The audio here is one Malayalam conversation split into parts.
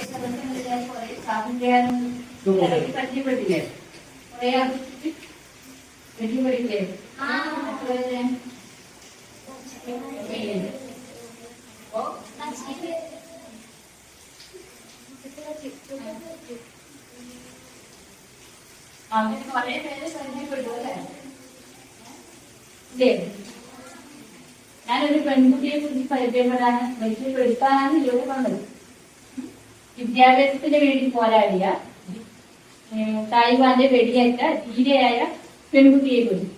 പരിചയപ്പെട്ടില്ലേ കുറെ പരിചയപ്പെട്ടില്ലേ അങ്ങനെ കുറെ പേര് പരിചയപ്പെട്ടു അല്ലേ ഇല്ലേ ഞാനൊരു പെൺകുട്ടിയെ കുറിച്ച് പരിചയപ്പെടാൻ പരിചയപ്പെടുത്താനാണ് ജോലി വന്നത്. വിദ്യാഭ്യാസത്തിന് വേണ്ടി പോരാടിയ താലിബാന്റെ വെടിയേറ്റ ധീരയായ പെൺകുട്ടിയെ കുറിച്ച്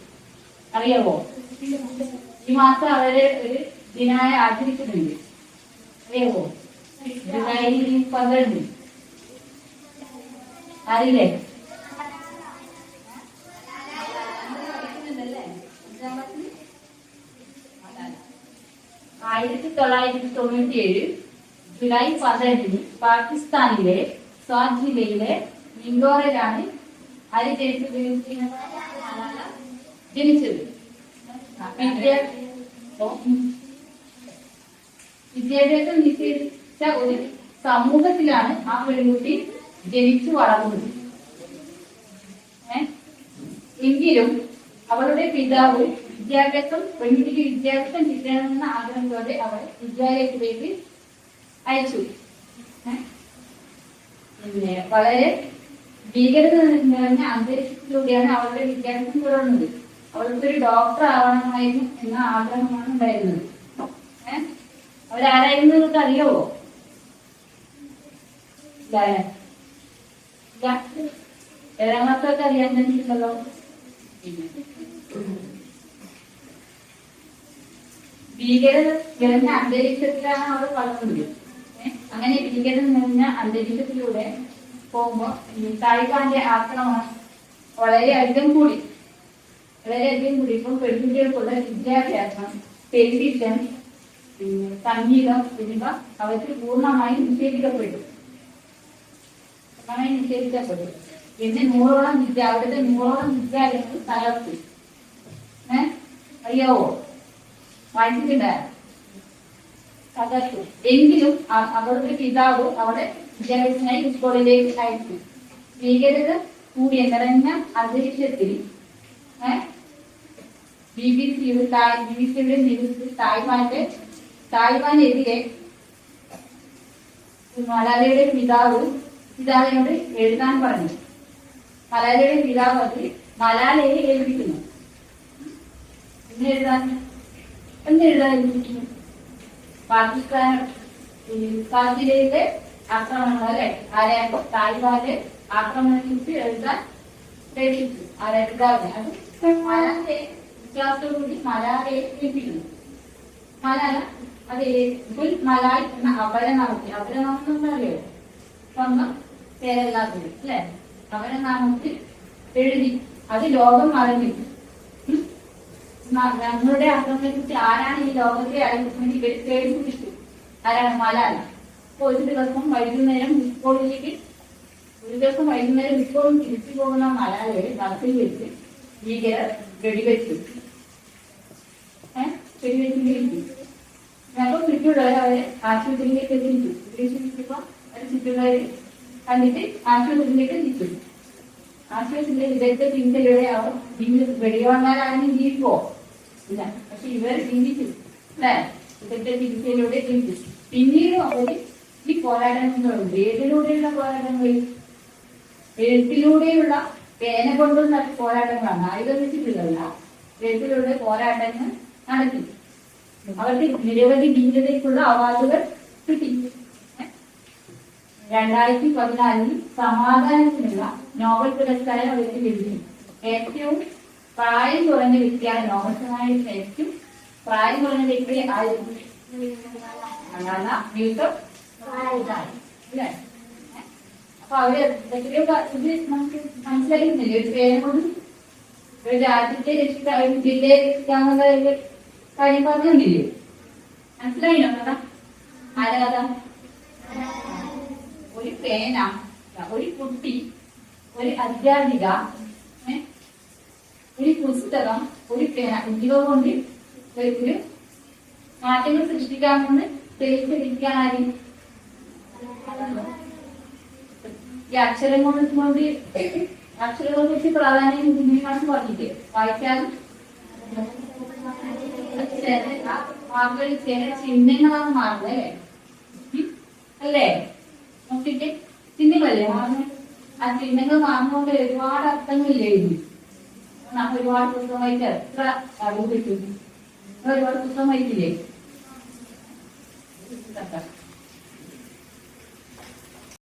അറിയാവോ? ഈ മാസം അവർ ഒരു ദിനായ ആചരിക്കുന്നുണ്ട്. അറിയാവോ? പകർന്നു അറിയില്ലേ? ആയിരത്തി തൊള്ളായിരത്തി തൊണ്ണൂറ്റി ഏഴ് ജൂലൈ പന്ത്രണ്ടിന് പാകിസ്ഥാനിലെ സ്വാദ് ജില്ലയിലെ ഇൻഡോറിലാണ് ആര് ജനിച്ചത്? ജനിച്ചത്. വിദ്യ വിദ്യാഭ്യാസം നിഷേധിച്ച ഒരു സമൂഹത്തിലാണ് ആ പെൺകുട്ടി ജനിച്ചു വളർന്നത്? എങ്കിലും അവളുടെ പിതാവ് വിദ്യാഭ്യാസം പെൺകുട്ടിക്ക് വിദ്യാഭ്യാസം കിട്ടണമെന്ന ആഗ്രഹത്തോടെ അവൾ വിദ്യാലയത്തിലേക്ക് അയച്ചു. വളരെ ഭീകരത നിറഞ്ഞ അന്തരീക്ഷത്തിലൂടെയാണ് അവളുടെ വിദ്യാഭ്യാസം തുടർന്നത്. അവൾക്ക് ഒരു ഡോക്ടർ ആവണമായിരുന്നു എന്ന ആഗ്രഹമാണ് ഉണ്ടായിരുന്നത്. അവരാരായിരുന്നു നിങ്ങൾക്ക് അറിയാവോ ഇല്ല ഏഴാം ക്ലാസ്സൊക്കെ അറിയാൻ തന്നിട്ടുണ്ടല്ലോ ഭീകര നിറഞ്ഞ അന്തരീക്ഷത്തിലാണ് അവർ വളർന്നത്? അങ്ങനെ ഭീകരത നിറഞ്ഞ അന്തരീക്ഷത്തിലൂടെ പോകുമ്പോൾ ഈ താലിബാന്റെ ആക്രമണം വളരെയധികം കൂടി. വളരെയധികം കൂടി. ഇപ്പം പെൺകുട്ടികൾക്കുള്ള വിദ്യാഭ്യാസം ടെലിവിഷൻ പിന്നെ സംഗീതം എന്നിവ അവർക്ക് പൂർണമായും നിഷേധിക്കപ്പെട്ടു. പൂർണമായും നിഷേധിക്കപ്പെട്ടു. പിന്നെ നൂറോളം വിദ്യ അവിടുത്തെ നൂറോളം വിദ്യാലയങ്ങൾ തകർത്തു. ഏഹ് അറിയാവോ? വായിച്ചിട്ടുണ്ടായ? തകർത്തു എങ്കിലും അവരുടെ പിതാവ് അവിടെ വിദ്യാഭ്യാസത്തിനായി സ്കൂളിലേക്ക് അയച്ചു. ഭീകരത കൂടിയ നിറഞ്ഞ അന്തരീക്ഷത്തിൽ ബി ബി സിയുടെ ബി ബി സിയുടെ ന്യൂസ് തായ്വാന്റെ തായ്വാനെതിരെ മലാലയുടെ പിതാവ് പിതാവിനോട് എഴുതാൻ പറഞ്ഞു. മലാലയുടെ പിതാവ് അത് മലാലയെ ഏൽപ്പിക്കുന്നു. എന്നെഴുതാൻ എന്നെഴുതാൻ എന്ന് ഏൽപ്പിക്കുന്നു. പാകിസ്ഥാൻ കാശ്മീരിലെ ആക്രമണങ്ങൾ അല്ലെ ആരെ? താലിബാന്റെ ആക്രമണത്തിൽ എഴുതാൻ പ്രേക്ഷിച്ചു ആരെ? പിതാവിനെ. അത് വിശ്വാസത്തോടുകൂടി മലാലയെ ഏൽപ്പിക്കുന്നു. മലാല അത് ഗുൽ മലായ് എന്ന അപരനാമത്തിൽ അപരനാമം എന്ന് അറിയോ? സ്വന്തം പേരല്ലാത്തത് അല്ലെ? അപരനാമത്തിൽ എഴുതി. അത് ലോകം അറിഞ്ഞു. ഉം. ന- ഞങ്ങളുടെ അർത്ഥത്തെക്കുറിച്ച് ആരാണ് ഈ ലോകത്തെ ഇവർ തേടി പിടിച്ചു ആരാണ്? മലാല. അപ്പൊ ഒരു ദിവസം വൈകുന്നേരം സ്കൂളിലേക്ക് ഒരു ദിവസം വൈകുന്നേരം ഇപ്പോഴും തിരിച്ചു പോകുന്ന മലാലയെ ബസ്സിൽ വെച്ച് ഭീകരർ വെടിവെച്ചു. ഏഹ് വെടിവെച്ച് വീഴ്ത്തി ഞങ്ങൾ ചുറ്റുള്ളവരെ അവരെ ആശുപത്രിയിലേക്ക് എത്തിച്ചു ഉദ്ദേശിച്ചപ്പോ അവർ ചുറ്റുള്ളവരെ കണ്ടിട്ട് ആശുപത്രിയിലേക്ക് എത്തിച്ചു ആശുപത്രിയിലെ വിദഗ്ധ ചിന്തയിലൂടെ അവർ ജീവി- ജീവിക്കോ പക്ഷെ ഇവർ ചിന്തിച്ചു. അല്ലേ? വിദഗ്ധ ചികിത്സയിലൂടെ ചിന്തിച്ചു. പിന്നീട് അവർ ഈ പോരാട്ടങ്ങളുണ്ട് ഏതിലൂടെയുള്ള പോരാട്ടങ്ങൾ എഴുത്തിലൂടെയുള്ള പേന കൊണ്ടുള്ള പോരാട്ടങ്ങളാണ്. ആയുധം വെച്ചിട്ടുള്ളതല്ല. എഴുത്തിലൂടെ പോരാട്ടങ്ങൾ നടത്തി. അവർക്ക് നിരവധി ഭീകരതയ്ക്കുള്ള അവാർഡുകൾ കിട്ടി? രണ്ടായിരത്തി പതിനാലിൽ സമാധാനത്തിനുള്ള നോബൽ പുരസ്കാരം അവർക്ക് ലഭിച്ചു. ഏറ്റവും പ്രായം കുറഞ്ഞ വ്യക്തിയാണ് നോമസനായിരിക്കും പ്രായം കുറഞ്ഞ വ്യക്തി ആയിരിക്കും? അപ്പൊ അവർ മനസ്സിലാക്കുന്നില്ലേ? ഒരു പേരെ കൊണ്ട് ഒരു രാജ്യത്തെ രക്ഷിക്കാൻ ജില്ലയെ രക്ഷിക്കാന്നുള്ള കാര്യം പറഞ്ഞില്ലേ മനസ്സിലായില്ലോ കഥ? ആരാ ഒരു പേന ഒരു കുട്ടി ഒരു അധ്യാപിക? ഒരു പുസ്തകം ഒരു പേന എന്നിവ കൊണ്ട് ഒരു മാറ്റങ്ങൾ സൃഷ്ടിക്കാമെന്ന് തെളിയിച്ചിരിക്കാനായി ഈ അക്ഷരം കൊണ്ട് കൊണ്ട് അക്ഷരങ്ങളെ കുറിച്ച് പ്രാധാന്യം കുഞ്ഞുങ്ങൾക്ക് പറഞ്ഞിട്ട് വായിക്കാൻ? ചിഹ്നങ്ങളാണ് മാറുന്നത് അല്ലേ? അല്ലേ? നോക്കിട്ട് ചിഹ്നങ്ങളല്ലേ മാറുന്നത്? ആ ചിഹ്നങ്ങൾ മാറുന്നതുകൊണ്ട് ഒരുപാട് അർത്ഥങ്ങളില്ലേ നമ്മൾ ഒരുപാട് പുസ്തകം വായിച്ച എത്ര അറിവ് കിട്ടും ഒരുപാട് പുസ്തകം വായിക്കില്ലേ?